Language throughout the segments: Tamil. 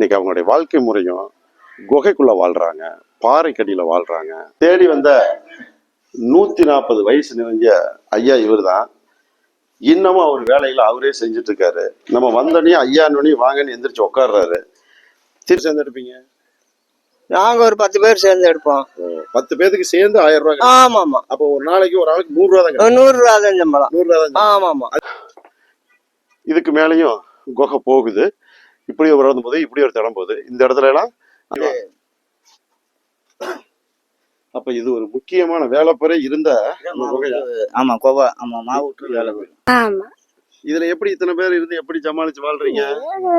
இன்னைக்கு அவங்களுடைய வாழ்க்கை முறையும் குகைக்குள்ள வாழ்றாங்க பாறைக்கடியில வாழ்றாங்க. தேடி வந்த நூத்தி நாற்பது வயசு நிறைஞ்ச ஐயா இவர்தான். இன்னமும் அவர் வேலையில அவரே செஞ்சுட்டு இருக்காரு நம்ம வந்தோடனே ஐயா நுனி வாங்கன்னு எந்திரிச்சு உட்கார்றாரு திருச்சி சேர்ந்துருப்பீங்க நாங்க ஒரு பத்து பேர் சேர்ந்து எடுப்போம். பத்து பேருக்கு சேர்ந்து ஆயிரம் ரூபாய் ஆமா ஆமா அப்போ ஒரு நாளைக்கு ஒரு ஆளுக்கு நூறு ரூபா தான் நூறு ரூபா தான் சம்பளம். நூறு ரூபா தான் ஆமா ஆமா இதுக்கு மேலேயும் குகை போகுது. இப்படி ஒரு இடம் போகுது இப்படி ஒரு இடம் போகுது இந்த இடத்துல எல்லாம் அப்ப இது ஒரு முக்கியமான வேலைப்பறை இருந்த? ஆமா கோவா ஆமா மாவுட்டு வேலை. ஆமா. இதுல எப்படி இத்தனை பேர் இருந்து எப்படி சமாளிச்சு வாழ்றீங்க?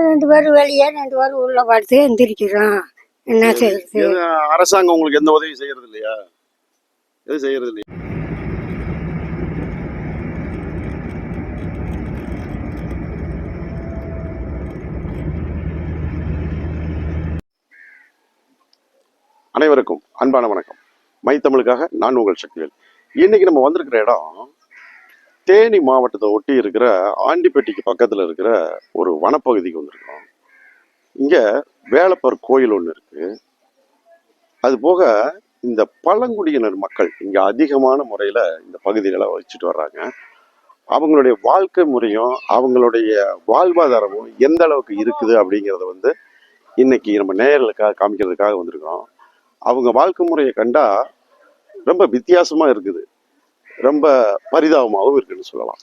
ரெண்டு பேரும் வெளியே ரெண்டு பேரும் உள்ள படுத்து எந்திரிக்கிறோம். என்ன செய்யுது எது அரசாங்கம் உங்களுக்கு எந்த உதவி செய்யறது இல்லையா எது செய்யறது இல்லையா அனைவருக்கும் அன்பான வணக்கம். மை தமிழுக்காக நான் உங்கள் சக்திவேல். இன்னைக்கு நம்ம வந்திருக்கிற இடம் தேனி மாவட்டத்தை ஒட்டி இருக்கிற ஆண்டிப்பட்டிக்கு பக்கத்தில் இருக்கிற ஒரு வனப்பகுதிக்கு வந்திருக்கோம். இங்கே வேலப்பர் கோயில் ஒன்று இருக்கு. அது போக இந்த பழங்குடியினர் மக்கள் இங்கே அதிகமான முறையில் இந்த பகுதிகளை வச்சுட்டு வர்றாங்க. அவங்களுடைய வாழ்க்கை முறையும் அவங்களுடைய வாழ்வாதாரமும் எந்த அளவுக்கு இருக்குது அப்படிங்கிறத வந்து இன்னைக்கு நம்ம நேயர்களுக்காக காமிக்கிறதுக்காக வந்திருக்கிறோம். அவங்க வாழ்க்கை முறையை கண்டா ரொம்ப வித்தியாசமா இருக்குது. ரொம்ப பரிதாபமாகவும் இருக்குன்னு சொல்லலாம்.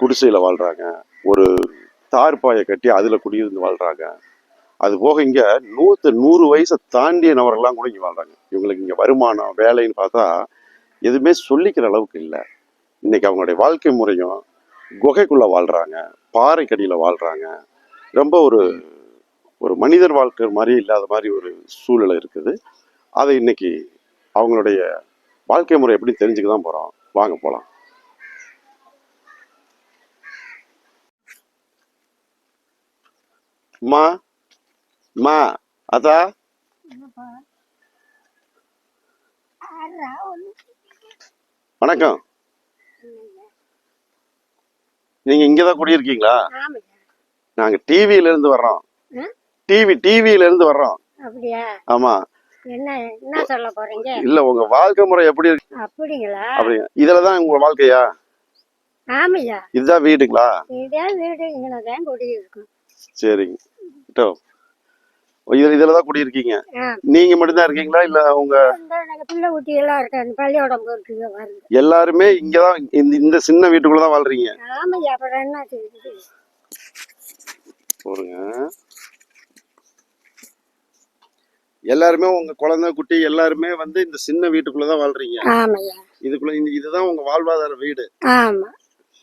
குடிசையில வாழ்றாங்க. ஒரு தார்பாயை கட்டி அதுல குடியிருந்து வாழ்றாங்க. அது போக இங்க நூத்து நூறு வயசை தாண்டிய நபர்கள்லாம் கூட இங்க வாழ்றாங்க. இவங்களுக்கு இங்க வருமானம் வேலைன்னு பார்த்தா எதுவுமே சொல்லிக்கிற அளவுக்கு இல்லை. இன்னைக்கு அவங்களுடைய வாழ்க்கை முறையும் குகைக்குள்ள வாழ்றாங்க. பாறைக்கடியில வாழ்றாங்க. ரொம்ப ஒரு ஒரு மனிதர் வாழ்க்கை மாதிரி இல்லாத மாதிரி ஒரு சூழ்நிலை இருக்குது. அதை இன்னைக்கு அவங்களுடைய வாழ்க்கை முறை எப்படி தெரிஞ்சுக்க தான் போறோம். வாங்க போலாம். அம்மா அம்மா அதா வணக்கம். நீங்க இங்கதான் குடியிருக்கீங்களா? நாங்க டிவில இருந்து வர்றோம். ம்? டிவி டிவில இருந்து வர்றோம். அப்படியா? ஆமா. என்ன என்ன சொல்ல போறீங்க? இல்ல உங்க வாழ்க்கை முறை எப்படி இருக்கு? அப்படிங்களா? அப்படி இதுலதான் உங்க வாழ்க்கையா? ஆமையா? இதுதான் வீடுங்களா? இதே வீடு இங்கே தான் குடி இருக்கும் சரிங்க. ட்டோ. இதுல இதுலதான் குடியிருக்கீங்க. ஆ. நீங்க மட்டும்தான் இருக்கீங்களா? இல்ல உங்க பிள்ளை குட்டி எல்லாம் இருக்கு பள்ளியோடம் வருது எல்லாருமே இங்கதான் இந்த இந்த சின்ன வீட்டுக்குள்ளதான் வாழ்றீங்க. ஆமையா அப்புறம் என்ன பாருங்க எல்லாருமே உங்க குழந்தை குட்டி எல்லாருமே வந்து இந்த சின்ன வீட்டுக்குள்ளதான் வாழ்றீங்க. இதுக்குள்ள இதுதான் உங்க வாழ்வாதார வீடு.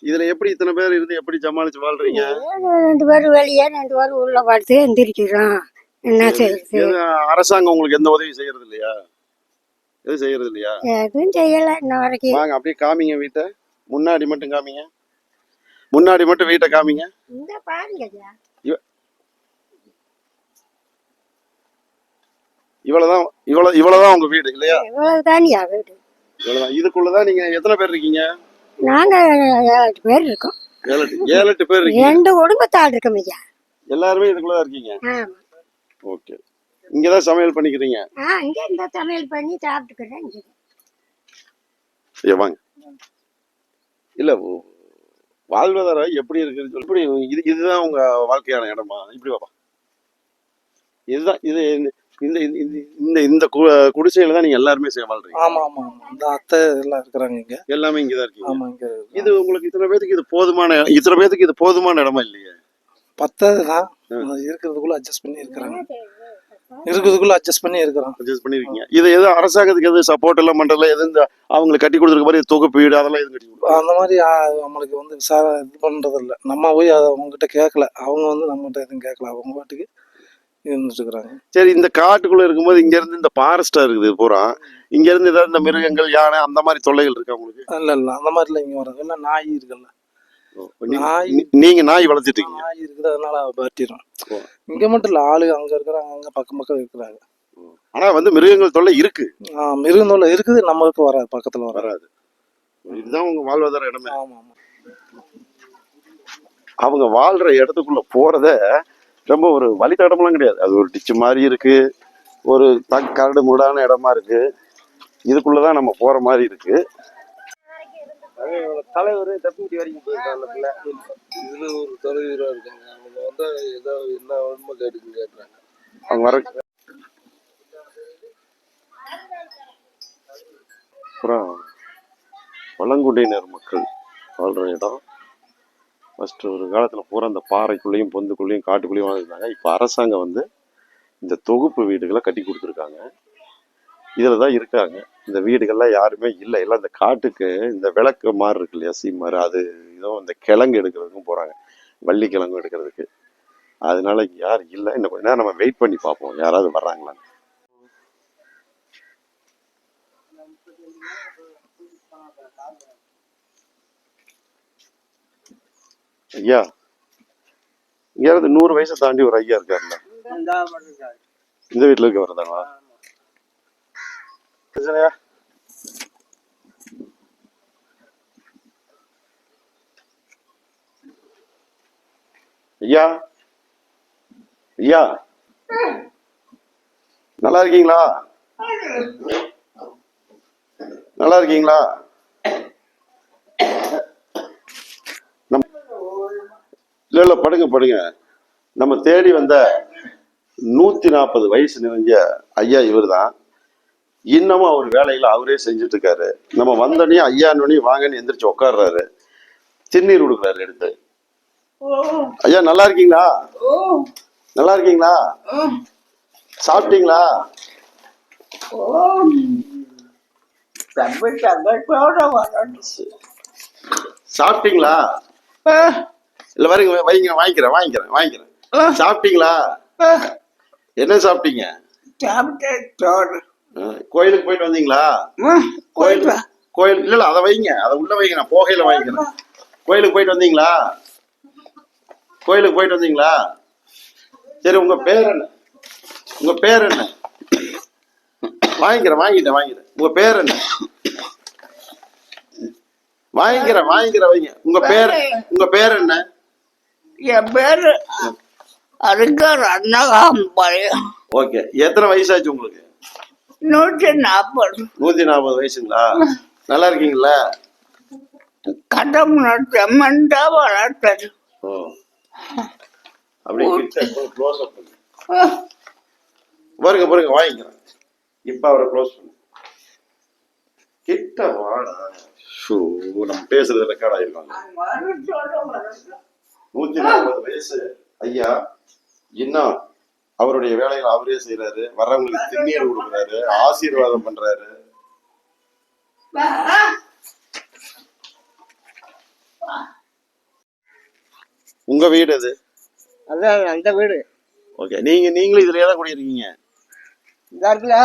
இதுல எப்படி இத்தனை பேர் இருந்து எப்படி சமாளிச்சு வாழ்றீங்க? ரெண்டு பேரும் வெளியே ரெண்டு பேரும் உள்ள படுத்து எந்திரிக்கிறோம். என்ன செய்யுது அரசாங்கம் உங்களுக்கு எந்த உதவி செய்யறது இல்லையா எது செய்யறது இல்லையா எதுவும் செய்யல இன்ன வரைக்கும். வாங்க அப்படியே காமிங்க வீட்டை. முன்னாடி மட்டும் காமிங்க. முன்னாடி மட்டும் வீட்டை காமிங்க. இந்த பாருங்க இவ்வளவுதான் இவ்வளவு இவ்வளவுதான் உங்க வீடு இல்லையா? இவ்வளவு தானியா வீடு. இவ்வளவுதான். இதுக்குள்ளதான் நீங்க எத்தனை பேர் இருக்கீங்க? நாங்க ஏழு பேர் இருக்கோம். ஏழு ஏழு எட்டு பேர் இருக்கீங்க. ரெண்டு குடும்பத்தாள் இருக்கோம் ஐயா. எல்லாருமே இதுக்குள்ளதான் இருக்கீங்க? ஓகே. இங்கதான் சமையல் பண்ணிக்கிறீங்க? ஆ இங்க இந்த சமையல் பண்ணி சாப்பிட்டுக்கிறேன் இங்க. வாங்க. இல்ல வாழ்வாதாரம் எப்படி இருக்குன்னு சொல்லி இப்படி இது இதுதான் உங்க வாழ்க்கையான இடமா? இப்படி வாப்பா. இதுதான் இது இந்த- இந்த இந்த- குடிசையில தான் நீங்க எல்லாருமே வாழ்றீங்க. ஆமா ஆமா இந்த அத்தை எல்லாம் இருக்கிறாங்க இங்க. எல்லாமே இங்கதான் இருக்கீங்க. ஆமா இங்க இது உங்களுக்கு இத்தனை பேத்துக்கு இது போதுமான இத்தனை பேத்துக்கு இது போதுமான இடமா இல்லையே? பத்தது தான். இருக்கிறதுக்குள்ள அட்ஜஸ்ட் பண்ணி இருக்கிறாங்க. இருக்கிறதுக்குள்ள அட்ஜஸ்ட் பண்ணி இருக்கிறோம். அட்ஜஸ்ட் பண்ணிருக்கீங்க. இது எது அரசாங்கத்துக்கு எது சப்போர்ட் எல்லாம் பண்றதுல எது இந்த அவங்களுக்கு கட்டி கொடுத்துருக்க மாதிரி தொகுப்பு வீடு அதெல்லாம் எதுவும் கட்டி கொடுக்குறாங்க அந்த மாதிரி நம்மளுக்கு வந்து விசார இது பண்றது இல்ல நம்ம போய் அதை அவங்ககிட்ட கேட்கல. அவங்க வந்து நம்மகிட்ட எதுவும் கேட்கல. அவங்க பாட்டுக்கு இருந்துட்டு இருக்கிறாங்க சரி இந்த காட்டுக்குள்ள இருக்கும்போது இங்க இருந்து இந்த ஃபாரஸ்டா இருக்குது பூரா. இங்க இருந்து ஏதாவது இந்த மிருகங்கள் யானை அந்த மாதிரி தொல்லைகள் இருக்கா உங்களுக்கு? இல்ல இல்ல. அந்த மாதிரிலாம் இங்க வராது. எல்லாம் நாய் இருக்குல்ல. நாய் நீங்க நாய் வளர்த்துட்டு இருக்கீங்க. நாய் இருக்குது அதனால பாட்டிடும். இங்க மட்டும் இல்ல ஆளு அங்க இருக்கிறாங்க அங்க பக்கம் பக்கம் இருக்கிறாங்க. ஆனா வந்து மிருகங்கள் தொல்லை இருக்கு. ஆ, மிருகநூல் இருக்குது நம்மளுக்கு வராது பக்கத்துல வராது. வராது. இதுதான் உங்க வாழ்வாதார இடமே. ஆமா ஆமா அவங்க வாழ்ற இடத்துக்குள்ள போறத ரொம்ப ஒரு வழித்தடமெல்லாம் கிடையாது. அது ஒரு டிச்சு மாதிரி இருக்கு. ஒரு த கரடு மூடான இடமா இருக்கு. இதுக்குள்ளதான் நம்ம போற மாதிரி இருக்கு. தலைவர் தப்பிக்குடி வரைக்கும் போயிருக்காங்க இதுல ஒரு தலைவரா இருக்காங்க. அவங்க வந்து ஏதோ என்ன வேணுமோ கேட்டுக்கு கேட்டுறாங்க அவங்க வர அப்புறம் பழங்குடியினர் மக்கள் வாழ்ற இடம். ஃபஸ்ட்டு ஒரு காலத்தில் பூரா அந்த பாறைக்குள்ளேயும் பொந்துக்குள்ளேயும் காட்டுக்குள்ளேயும் வாழ்ந்தாங்க இப்போ அரசாங்கம் வந்து இந்த தொகுப்பு வீடுகளை கட்டி கொடுத்துருக்காங்க. இதில் தான் இருக்காங்க. இந்த வீடுகள்லாம் யாருமே இல்லை. எல்லாம் இந்த காட்டுக்கு இந்த விளக்கு மாதிரி இருக்கு இல்லையா? சீமாறு அது இதோ இந்த கிழங்கு எடுக்கிறதுக்கும் போகிறாங்க வள்ளி கிழங்கு எடுக்கிறதுக்கு. அதனால யார் யாரும் இல்லை. இன்னும் கொஞ்ச நேரம் நம்ம வெயிட் பண்ணி பார்ப்போம். யாராவது வர்றாங்களான்னு. ஐயா இங்கேயாவது நூறு வயசை தாண்டி ஒரு ஐயா இருக்காருல்ல. இந்த வீட்டில் இருக்க வரதாங்களா பிரச்சனையா? ஐயா ஐயா நல்லா இருக்கீங்களா? நல்லா இருக்கீங்களா? இல்ல இல்ல படுங்க படுங்க. நம்ம தேடி வந்த நூத்தி நாற்பது வயசு நிறைஞ்ச ஐயா இவர்தான். இன்னமும் அவர் வேலையில அவரே செஞ்சுட்டு இருக்காரு நம்ம வந்தோடனே ஐயா வாங்கன்னு எந்திரிச்சு உட்கார்றாரு திருநீர் கொடுக்குறாரு எடுத்து. ஐயா நல்லா இருக்கீங்களா? நல்லா இருக்கீங்களா? சாப்பிட்டீங்களா? சாப்பிட்டீங்களா? இல்ல வரீங்க வைங்க வாங்கிக்கிறேன் வாங்கிக்கிறேன் வாங்கிக்கிறேன். சாப்பிட்டீங்களா? என்ன சாப்பிட்டீங்க? கோயிலுக்கு போயிட்டு வந்தீங்களா? கோயில் கோயில் இல்ல இல்ல அதை வைங்க அதை உள்ள வைங்க நான் போகையில வாங்கிக்கிறேன். கோயிலுக்கு போயிட்டு வந்தீங்களா? கோயிலுக்கு போயிட்டு வந்தீங்களா? சரி உங்க பேர் என்ன? உங்க பேர் என்ன? வாங்கிக்கிறேன் வாங்கிட்டேன் வாங்கிட்டேன் உங்க பேர் என்ன? வாங்கிக்கிறேன் வாங்கிக்கிறேன் வைங்க. உங்க பேர் உங்க பேர் என்ன? என் பேரு அருங்கர் அன்னகாம்பாய் ஓகே எத்தனை வயசாச்சு உங்களுக்கு? நூற்றி நாற்பது நூத்தி நாற்பது வயசுங்களா? நல்லா இருக்கீங்களா? கடவுள செம்மண்டா வளர்த்தது ஓ அப்படியே கிட்ட க்ளோஸ் அப் பண்ணு. பாருங்க பாருங்க வாங்கிக்கிறேன். இப்ப அவரை க்ளோஸ் பண்ணு. கிட்ட வாடா. ஷோ நம்ம பேசுறது ரெக்கார்ட் ஆயிருக்காங்க. நூத்தி நாற்பது வயசு ஐயா. இன்னும் அவருடைய வேலைகளை அவரே செய்யறாரு வர்றவங்களுக்கு திருநீர் கொடுக்குறாரு ஆசீர்வாதம் பண்றாரு. உங்க வீடு அது? அதான் அந்த வீடு. ஓகே. நீங்க நீங்களும் இதுலயே தான் குடியிருக்கீங்க? இந்த இடத்துல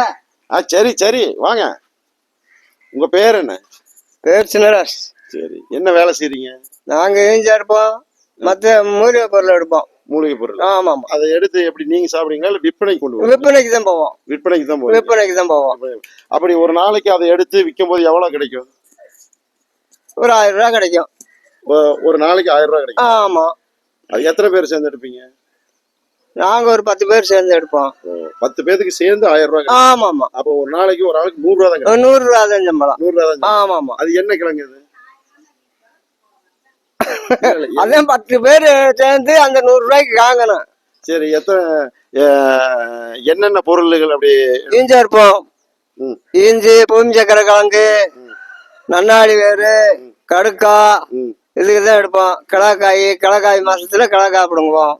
ஆ சரி சரி. வாங்க. உங்க பேர் என்ன? பேர் சின்னராஸ் சரி. என்ன வேலை செய்றீங்க? நாங்க ஏஞ்சா எடுப்போம் மற்ற மூலிகை பொருள் எடுப்போம். மூலிகை பொருள். ஆமா ஆமா அதை எடுத்து எப்படி நீங்க சாப்பிடுறீங்களா இல்ல விற்பனைக்கு கொண்டு போவீங்க விற்பனைக்கு தான் போவோம். விற்பனைக்கு தான் போவீங்க. விற்பனைக்கு தான் போவோம். அப்படி ஒரு நாளைக்கு அதை எடுத்து விற்கும் போது எவ்வளவு கிடைக்கும்? ஒரு ஆயிரம் ரூபா கிடைக்கும். ஒரு நாளைக்கு ஆயிரம் ரூபாய் கிடைக்கும். ஆமா. அது எத்தனை பேர் சேர்ந்து எடுப்பீங்க? நாங்க ஒரு பத்து பேர் சேர்ந்து எடுப்போம். பத்து பேருக்கு சேர்ந்து ஆயிரம் ரூபாய். ஆமா ஆமா அப்போ ஒரு நாளைக்கு ஒரு ஆளுக்கு நூறு ரூபா தான் நூறு ரூபா தான் சம்பளம். நூறு ரூபா தான். ஆமா ஆமா அது என்ன கிழங்கு அதான் பத்து பேர் சேர்ந்து அந்த நூறு ரூபாய்க்கு வாங்கணும் சரி எத்தனை என்னென்ன பொருள்கள் அப்படி ஈஞ்சா இருப்போம் ம். ஈஞ்சி பூமி சக்கரை கிழங்கு நன்னாடி வேறு கடுக்கா இதுக்கு தான் எடுப்போம். கிழக்காய் கிழக்காய் மாசத்துல கிழக்காய் பிடுங்குவோம்.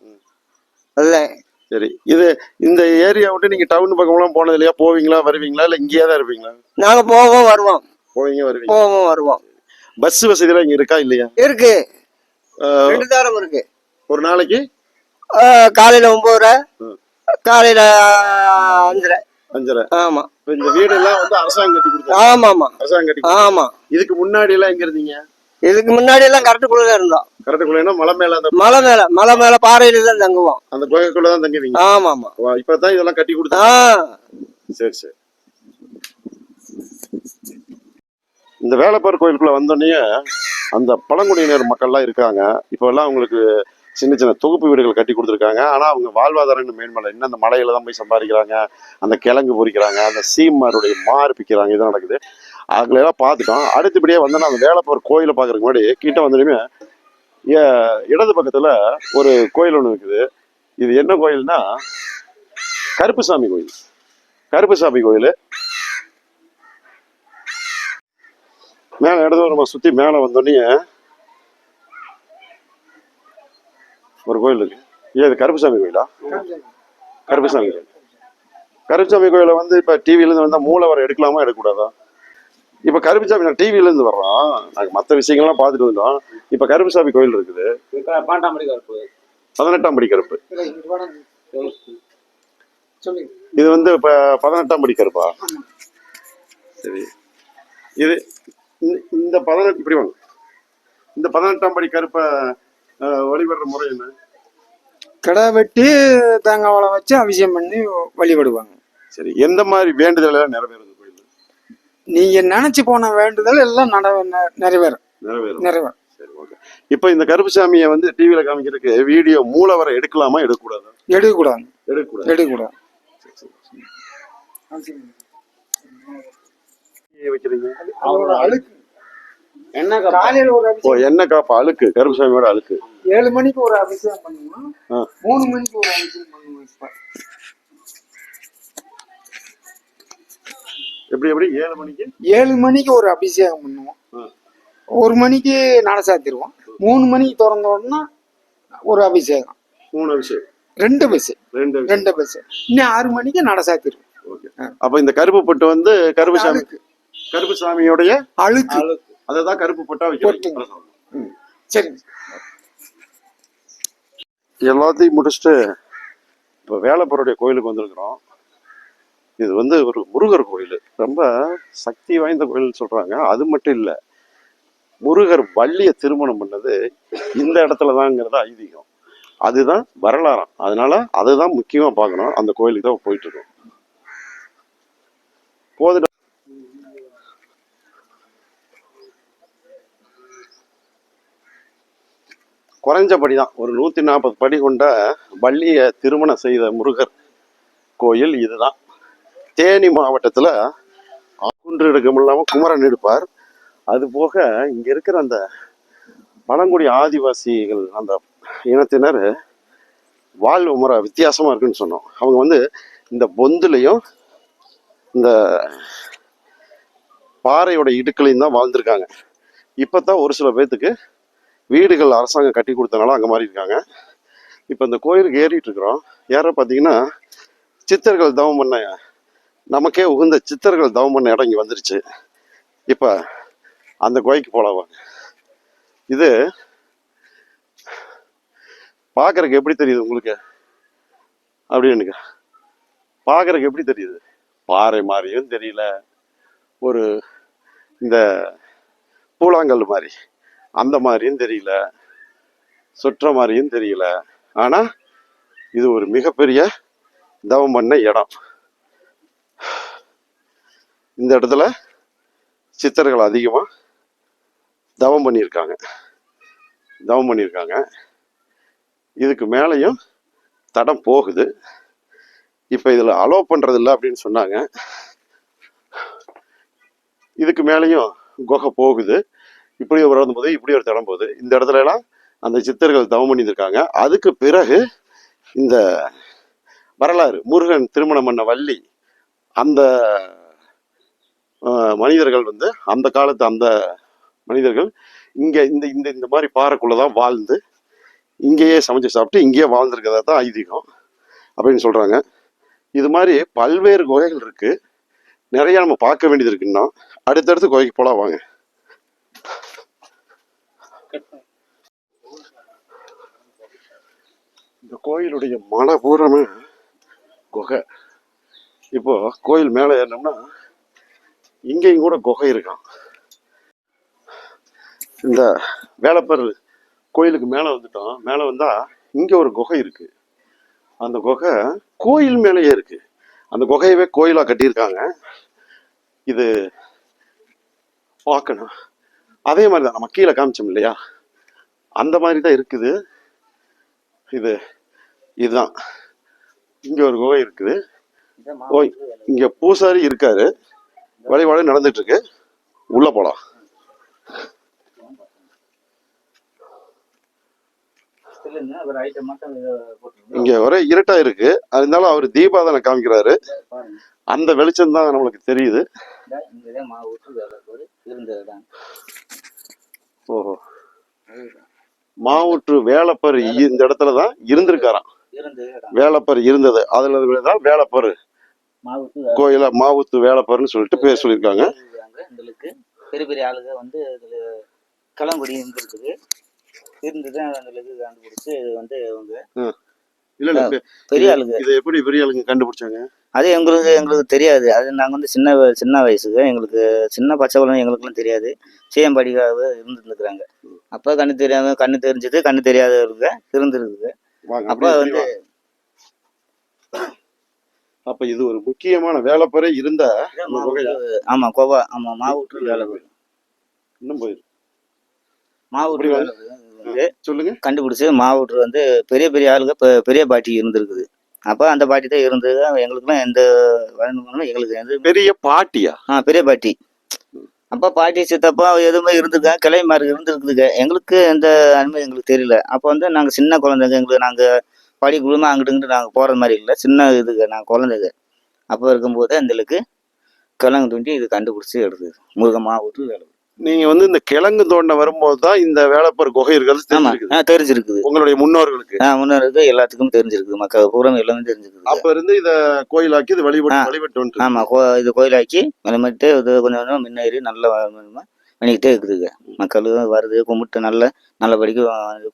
அதுதான் சரி இது இந்த ஏரியா விட்டு நீங்க டவுன் பக்கம்லாம் போனது இல்லையா? போவீங்களா? வருவீங்களா? இல்ல இங்கேயே தான் இருப்பீங்களா? நாங்க போவோம் வருவோம். போவீங்க வருவீங்க. போவோம் வருவோம். பஸ் வசதிலாம் இங்க இருக்கா இல்லையா? இருக்கு. ரெண்டு தாரம் இருக்கு. ஒரு நாளைக்கு? காலையில ஒன்பது ம். காலையில அஞ்சரை. அஞ்சரை. ஆமா. இந்த வீடெல்லாம் வந்து அரசாங்கம் கட்டி கொடுத்தாங்க. ஆமா ஆமா அரசாங்கம் கட்டி. ஆமா. இதுக்கு முன்னாடி எல்லாம் எங்க இருந்தீங்க? இதுக்கு முன்னாடி எல்லாம் கரெக்டுக்குள்ள தான் இருந்தோம். கரெக்டுக்குள்ள மலை மேல அந்த மலை மேல மலை மேல பாறையில தான் தங்குவோம். அந்த குகைக்குள்ள தான் தங்குவீங்க? ஆமா ஆமா இப்பதான் இதெல்லாம் கட்டி கொடுத்தாங்க. ஆஹ் சரி சரி. இந்த வேலைப்பார் கோயிலுக்குள்ள வந்தோடனே அந்த பழங்குடியினர் மக்கள்லாம் இருக்காங்க. இப்போ எல்லாம் அவங்களுக்கு சின்ன சின்ன தொகுப்பு வீடுகள் கட்டி கொடுத்துருக்காங்க. ஆனால் அவங்க வாழ்வாதாரம் மேன்மலை. இன்னும் அந்த மலையில தான் போய் சம்பாதிக்கிறாங்க. அந்த கிழங்கு பொறிக்கிறாங்க. அந்த சீமாருடைய மாறு பிக்கிறாங்க. இது நடக்குது. அதுகளெல்லாம் பார்த்துட்டோம். அடுத்தபடியே வந்து அந்த வேலைப்பார் கோயிலை பார்க்குறக்கு முன்னாடி கிட்ட வந்ததுமே இடது பக்கத்தில் ஒரு கோயில் ஒன்று இருக்குது. இது என்ன கோயில்னா கருப்புசாமி கோயில். கருப்புசாமி கோயில். மேலே இடது நம்ம சுற்றி மேலே வந்தோடனே ஒரு கோயில் இருக்கு. ஏன் இது கருப்புசாமி கோயிலா? கருப்புசாமி கோயில். கருப்புசாமி கோயிலை வந்து இப்போ டிவிலேருந்து வந்தால் மூலவரை எடுக்கலாமா எடுக்கக்கூடாதா? இப்போ கருப்புசாமி நான் டிவிலேருந்து வர்றோம் நாங்கள் மற்ற விஷயங்கள்லாம் பார்த்துட்டு வந்தோம் இப்போ கருப்புசாமி கோயில் இருக்குது. பதினெட்டாம் படி கருப்பு. இது வந்து இப்போ பதினெட்டாம் படி கருப்பா? சரி. இது இந்த- இந்த பதினெட்டு இப்படி வாங்க. இந்த பதினெட்டாம் படி கருப்பை வழிபடுற முறை என்ன? கிடா வெட்டி தேங்காய் வளம் வச்சு அபிஷேகம் பண்ணி வழிபடுவாங்க. சரி எந்த மாதிரி வேண்டுதல் எல்லாம் நிறைவேறும் இந்த கோயில் நீங்க நினைச்சு போன வேண்டுதல் எல்லாம் நட நெ- நிறைவேறும். நிறைவேறும். நிறைவேறும். சரி ஓகே. இப்போ இந்த கருப்புசாமியை வந்து டிவியில் காமிக்கிறதுக்கு வீடியோ மூலவரை எடுக்கலாமா எடுக்கக்கூடாதா? எடுக்கக்கூடாது. எடுக்கக்கூடாது. எடுக்கக்கூடாது. வைக்கிறீங்க அதோட அழுக்கு என்ன காலையில ஒரு ஓ அபிஷேகம் என்ன காப்பா அழுக்கு கருப்புசாமியோட அழுக்கு. ஏழு மணிக்கு ஒரு அபிஷேகம் பண்ணுவோம். மூணு மணிக்கு ஒரு அபிஷேகம் பண்ணுவோம் இப்ப? எப்படி எப்படி? ஏழு மணிக்கு? ஏழு மணிக்கு ஒரு அபிஷேகம் பண்ணுவோம். ஒரு மணிக்கு நட சாத்திடுவோம். மூணு மணிக்கு திறந்த உடனே ஒரு அபிஷேகம். மூணு விஷயம் ரெண்டு பஸ் ரெண்டு ரெண்டு பஸ் இன்னும் ஆறு மணிக்கு நட சாத்திடுவோம். ஓகே. அப்போ இந்த கருப்பு பொட்டு வந்து கருப்புசாமி அழுக்கு. கருப்புசாமியோடைய அழுக்கு. அதை தான் கருப்பு பொட்டா. வைக்கிறோம் சரி. எல்லாத்தையும் முடிச்சுட்டு இப்போ வேலைப்பருடைய கோயிலுக்கு வந்திருக்கிறோம். இது வந்து ஒரு முருகர் கோயில். ரொம்ப சக்தி வாய்ந்த கோயில்னு சொல்றாங்க. அது மட்டும் இல்லை முருகர் வள்ளிய திருமணம் பண்ணது இந்த இடத்துல தாங்கிறது ஐதீகம். அதுதான் வரலாறாம் அதனால அதுதான் முக்கியமா பார்க்கணும். அந்த கோயிலுக்கு தான் போயிட்டு இருக்கோம். போதுடா. குறைஞ்சபடி தான் ஒரு நூற்றி நாற்பது படி கொண்ட வள்ளியை திருமணம் செய்த முருகர் கோயில் இதுதான். தேனி மாவட்டத்தில் குன்று எடுக்கம் இல்லாமல் குமரன் எடுப்பார். அது போக இங்கே இருக்கிற அந்த பழங்குடி ஆதிவாசிகள் அந்த இனத்தினர் வாழ்வு முறை வித்தியாசமாக இருக்குன்னு சொன்னோம். அவங்க வந்து இந்த பொந்துலையும் இந்த பாறையோட இடுக்களையும் தான் வாழ்ந்திருக்காங்க. இப்போ தான் ஒரு சில பேர்த்துக்கு வீடுகள் அரசாங்கம் கட்டி கொடுத்தனால அங்கே மாதிரி இருக்காங்க இப்போ இந்த கோயிலுக்கு ஏறிட்டு இருக்கிறோம். ஏற பார்த்தீங்கன்னா சித்தர்கள் தவம் பண்ண நமக்கே உகுந்த சித்தர்கள் தவம் பண்ண இடம் இங்கே வந்துருச்சு. இப்போ அந்த கோயிலுக்கு போகலாம் இது பார்க்கறதுக்கு எப்படி தெரியுது உங்களுக்கு? அப்படின்னு பார்க்குறக்கு எப்படி தெரியுது? பாறை மாதிரியும் தெரியல. ஒரு இந்த பூலாங்கல் மாதிரி. அந்த மாதிரியும் தெரியல சுற்ற மாதிரியும் தெரியல. ஆனால் இது ஒரு மிகப்பெரிய தவம் பண்ண இடம். இந்த இடத்துல சித்தர்கள் அதிகமாக தவம் பண்ணியிருக்காங்க. தவம் பண்ணியிருக்காங்க. இதுக்கு மேலேயும் தடம் போகுது. இப்போ இதில் அலோ பண்ணுறது இல்லை அப்படின்னு சொன்னாங்க. இதுக்கு மேலேயும் குகை போகுது. இப்படி ஒரு இடம் இப்படி ஒரு தடம் போகுது இந்த இடத்துல எல்லாம் அந்த சித்தர்கள் தவம் பண்ணியிருக்காங்க அதுக்கு பிறகு இந்த வரலாறு முருகன் திருமணம் பண்ண வள்ளி அந்த மனிதர்கள் வந்து அந்த காலத்து அந்த மனிதர்கள் இங்கே இந்த இந்த இந்த மாதிரி பாறைக்குள்ளே தான் வாழ்ந்து இங்கேயே சமைச்சு சாப்பிட்டு இங்கேயே வாழ்ந்துருக்கதா தான் ஐதீகம் அப்படின்னு சொல்கிறாங்க இது மாதிரி பல்வேறு குகைகள் இருக்குது நிறைய நம்ம பார்க்க வேண்டியது இருக்குன்னா அடுத்தடுத்து குகைக்கு போலாம் வாங்க. இந்த கோயிலுடைய மலை பூரமே குகை. இப்போ கோயில் மேலே ஏறினோம்னா இங்கேயும் கூட குகை இருக்கான் இந்த வேலைப்பர் கோயிலுக்கு மேலே வந்துட்டோம். மேலே வந்தால் இங்கே ஒரு குகை இருக்கு. அந்த குகை கோயில் மேலேயே இருக்கு. அந்த குகையவே கோயிலாக கட்டியிருக்காங்க. இது பார்க்கணும். அதே மாதிரி தான் நம்ம கீழே காமிச்சோம் இல்லையா? அந்த மாதிரி தான் இருக்குது. இது இதுதான். இங்க ஒரு குகை இருக்குது. ஓய் இங்க பூசாரி இருக்காரு. வழிபாடு நடந்துட்டு இருக்கு உள்ள போட்டுருங்க. இங்க ஒரே இருட்டா இருக்கு. அதனால அவர் தீபாதனை காமிக்கிறாரு. அந்த வெளிச்சம் தான் நம்மளுக்கு தெரியுது. ஓஹோ. மாவுற்று வேலப்பர் இந்த இடத்துல தான் இருந்திருக்காராம். வேலப்பர் இருந்தது. அதுல தான் வேலப்பர். கோயில மாவுத்து வேலப்பர்னு சொல்லிட்டு பேர் சொல்லியிருக்காங்க. எங்களுக்கு பெரிய பெரிய ஆளுங்க வந்து இதுல களங்குடி இருந்திருக்குது. இருந்தது எங்களுக்கு கண்டுபிடிச்சு இது வந்து அவங்க இல்ல பெரிய ஆளுங்க. இதை எப்படி பெரிய ஆளுங்க கண்டுபிடிச்சாங்க? அது எங்களுக்கு எங்களுக்கு தெரியாது. அது நாங்கள் வந்து சின்ன சின்ன வயசுக்கு எங்களுக்கு சின்ன பச்சை குழந்தை எங்களுக்குலாம் தெரியாது. சேம்படிக்காக இருந்துருக்குறாங்க அப்போ கண்ணு தெரியாம கண்ணு தெரிஞ்சது கண்ணு தெரியாதவருக்கு இருந்திருக்குது. அப்போ வந்து. அப்ப இது ஒரு முக்கியமான வேலப்பரே இருந்த? ஆமா கோவா ஆமா மாவுட்டு வேலை இன்னும் போயிரு. மாவுட்டு சொல்லுங்க. கண்டுபிடிச்சு மாவுட்டு வந்து பெரிய பெரிய ஆளுங்க பெரிய பாட்டி இருந்திருக்குது. அப்போ அந்த பாட்டி தான் இருந்தது. எங்களுக்குலாம் எந்த எங்களுக்கு பெரிய பாட்டியா? ஆ பெரிய பாட்டி. அப்போ பாட்டி சித்தப்பா எதுவுமே இருந்திருக்காங்க கிளைமாரி இருந்திருக்குதுங்க. எங்களுக்கு எந்த அனுமதி எங்களுக்கு தெரியல. அப்போ வந்து நாங்கள் சின்ன குழந்தைங்க எங்களுக்கு நாங்கள் படி குழுமா அங்கிட்டு இங்கிட்டு நாங்கள் போகிறது மாதிரி இல்லை. சின்ன இதுங்க நாங்கள் குழந்தைங்க. அப்போ இருக்கும்போது எங்களுக்கு கிழங்கு தூண்டி இது கண்டுபிடிச்சி எடுக்குது முருகமாக ஊற்று வேலை. நீங்க வந்து இந்த கிழங்கு தோண்ட வரும்போது தான் இந்த வேலப்பர் குகை இருக்கிறது ஆமா. தெரிஞ்சிருக்குது. உங்களுடைய முன்னோர்களுக்கு. ஆ முன்னோருக்கு எல்லாத்துக்கும் தெரிஞ்சிருக்குது. மக்கள் பூரம் எல்லாமே தெரிஞ்சிருக்குது. அப்ப இருந்து இத கோயிலாக்கி இது வழிபட்டு. வழிபட்டு ஆமா இது கோயிலாக்கி மேலமேட்டு இது கொஞ்சம் கொஞ்சம் முன்னேறி நல்லா பண்ணிக்கிட்டே இருக்குதுங்க. மக்கள் வருது கும்பிட்டு நல்ல நல்லபடிக்கு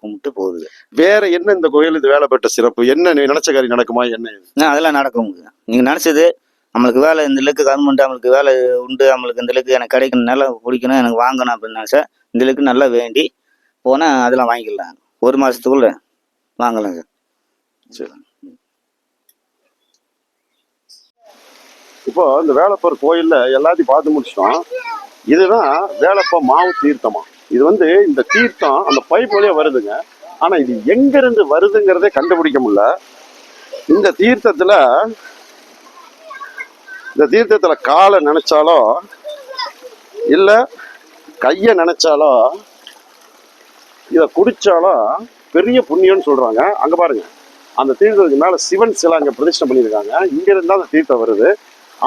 கும்பிட்டு போகுது வேற என்ன இந்த கோயில் இது வேலைப்பட்ட சிறப்பு? என்ன நீ நினைச்ச காரியம் நடக்குமா? என்ன அதெல்லாம் நடக்குங்க. நீங்க நினைச்சது நம்மளுக்கு வேலை இந்த இலக்கு கவர்மெண்ட் நம்மளுக்கு வேலை உண்டு நம்மளுக்கு இந்த இலக்கு எனக்கு கிடைக்கணும் நல்லா பிடிக்கணும் எனக்கு வாங்கணும் அப்படின்னு நினச்சா இந்த இலக்கு நல்லா வேண்டி போனால் அதெல்லாம் வாங்கிடலாம் ஒரு மாசத்துக்குள்ள வாங்கலாம் சார். சரி. இப்போ இந்த வேலப்பர் கோயில்ல எல்லாத்தையும் பார்த்து முடிச்சிட்டோம். இதுதான் வேலப்ப மாவு தீர்த்தமா? இது வந்து இந்த தீர்த்தம் அந்த பைப் வழியா வருதுங்க. ஆனா இது எங்க இருந்து வருதுங்கிறதே கண்டுபிடிக்க முடியல. இந்த தீர்த்தத்துல இந்த தீர்த்தத்தில் காலை நினைச்சாலோ இல்லை கையை நினைச்சாலோ இதை குடித்தாலோ பெரிய புண்ணியம்னு சொல்கிறாங்க அங்கே பாருங்க. அந்த தீர்த்தத்துக்கு மேலே சிவன் சிலை அங்கே பிரதிஷ்டை பண்ணியிருக்காங்க. இங்கேருந்து அந்த தீர்த்தம் வருது.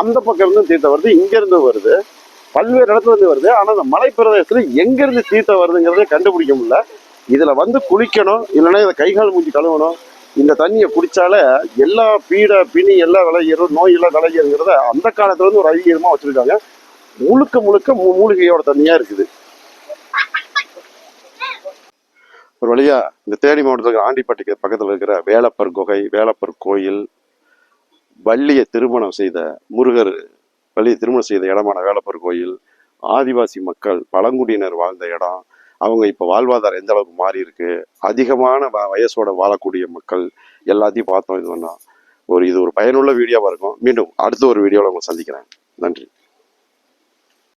அந்த பக்கம் இருந்தும் தீர்த்தம் வருது இங்கேருந்து வருது. பல்வேறு இடத்துல இருந்து வருது. ஆனால் அந்த மலை பிரதேசத்தில் எங்கேருந்து தீர்த்தம் வருதுங்கிறதே கண்டுபிடிக்க முடியல. இதில் வந்து குளிக்கணும் இல்லைன்னா இதை கை கால் மூஞ்சி கழுவணும். இந்த தண்ணியை குடித்தால எல்லா பீடை பிணி எல்லாம் விளையிடும் நோய் எல்லாம் விளையிறங்கிறத அந்த காலத்துல இருந்து ஒரு ஐதீகமாக வச்சுருக்காங்க. முழுக்க முழுக்க மூலிகையோட தண்ணியாக இருக்குது. ஒரு வழியாக இந்த தேனி மாவட்டத்தில் ஆண்டிப்பட்டிக்கு பக்கத்தில் இருக்கிற வேலப்பர் குகை வேலப்பர் கோயில் வள்ளியை திருமணம் செய்த முருகர் வள்ளியை திருமணம் செய்த இடமான வேலப்பர் கோயில் ஆதிவாசி மக்கள் பழங்குடியினர் வாழ்ந்த இடம் அவங்க இப்போ வாழ்வாதாரம் எந்த அளவுக்கு மாறி இருக்கு? அதிகமான வ- வயசோட வாழக்கூடிய மக்கள் எல்லாத்தையும் பார்த்தோம். இது பண்ணோம் ஒரு இது ஒரு பயனுள்ள வீடியோவாக இருக்கும். மீண்டும் அடுத்த ஒரு வீடியோவில் உங்களை சந்திக்கிறேன். நன்றி.